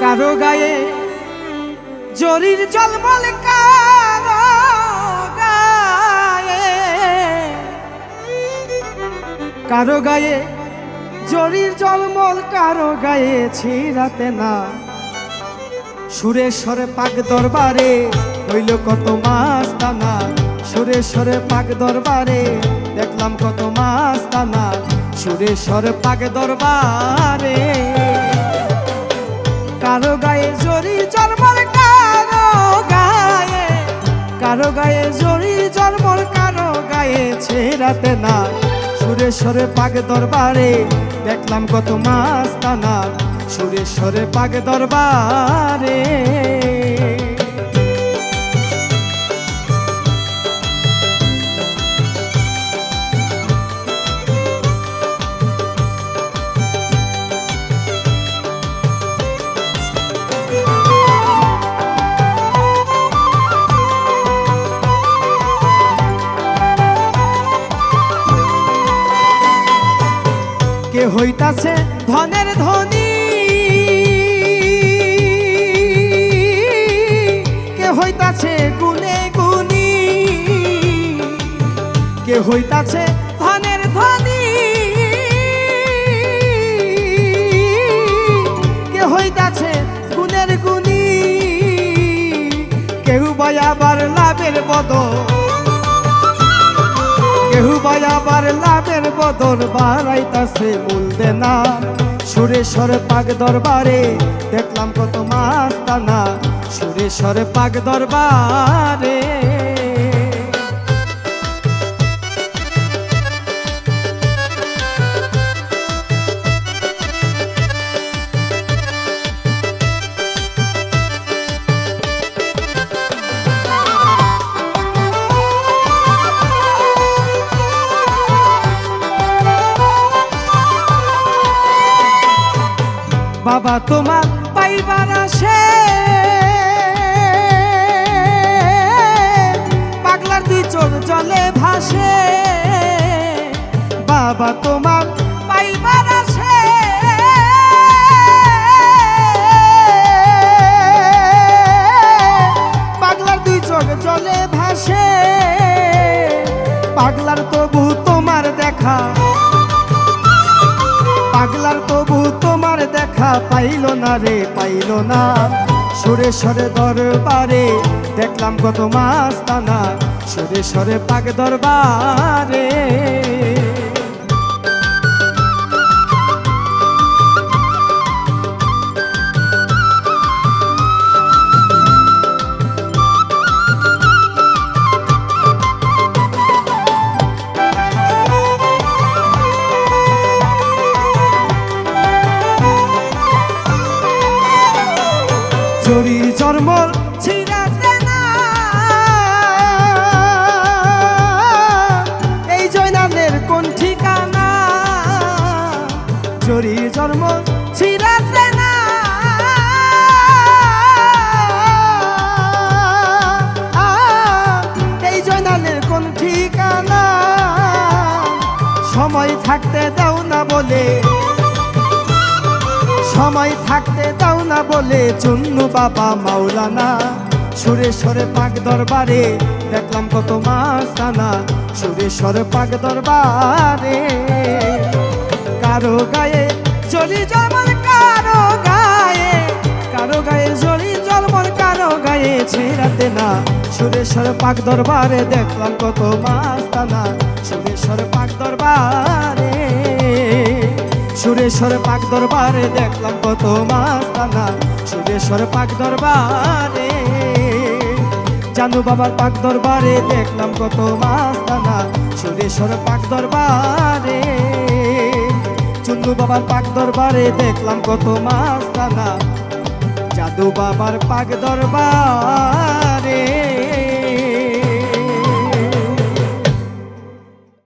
কারও গায়ে জরির জলমল কারও কারও গায়ে, জরির জলমল কারও গায়ে ছিড়াতে না। সুরেশ্বরে পাক দরবারে হইল কত মাস টানা সুরেশ্বরে পাক দরবারে দেখলাম কত মাস টানা সুরেশ্বরে পাক দরবারে কারও গায়ে জরি জন্মর কারও গায়ে। কারও গায়ে জরি জন্মর কারও গায়ে ছেড়াতে না। সুরেশ্বরে পাগে দরবারে দেখলাম কত মাস তানার সুরেশ্বরে পাগে দরবারে। কে হইতাছে ধনের ধনী? কে হইতাছে গুনে গুনি কে হইতাছে ধনের ধনী? কে হইতাছে গুণের গুনি কেউ বাই আবার লাভের বদল কেহু বায়াবার লাভের বদল বাড়াইতাছে মূল দেনা সুরেশ্বর পাক দরবারে দেখলাম কত মাস্তানা সুরেশ্বর পাক দরবারে বাবা তোমার পাইবার আসে। পাগলার দুই চোখ জলে ভাসে। বাবা তোমার পাইবার আসে। পাগলার দুই চোখ জলে ভাসে। পাগলার তবু তোমার দেখা। দেখা পাইল না রে, পাইল না। সরে সরে দরবারে দেখলাম কত মাস টানা সরে সরে পাক দরবারে। জরি জন্মর ছিড়াতে সময় থাকতে দাও না বলে চুন্নু বাবা মাওলানা। সুরেশ্বরে পাক দরবারে দেখলাম কত মাস টানা সুরেশ্বরে পাক দরবারে কারও গায়ে চলি জলমন কারও গায়ে কারও গায়ে জলি জলমন কারও গায়ে ছেড়াতে না সুরেশ্বর পাক দরবারে দেখলাম কত মাস টানা সুরেশ্বর পাক দরবারে সুরেশ্বর পাক দরবারে দেখলাম কত মাস্তানা। সুরেশ্বর পাক দরবারে, জানু বাবার পাক দরবারে দেখলাম কত মাস্তানা। সুরেশ্বর পাক দরবারে, চুন্নু বাবার পাক দরবারে দেখলাম কত মাস্তানা। জাদু বাবার পাক দরবার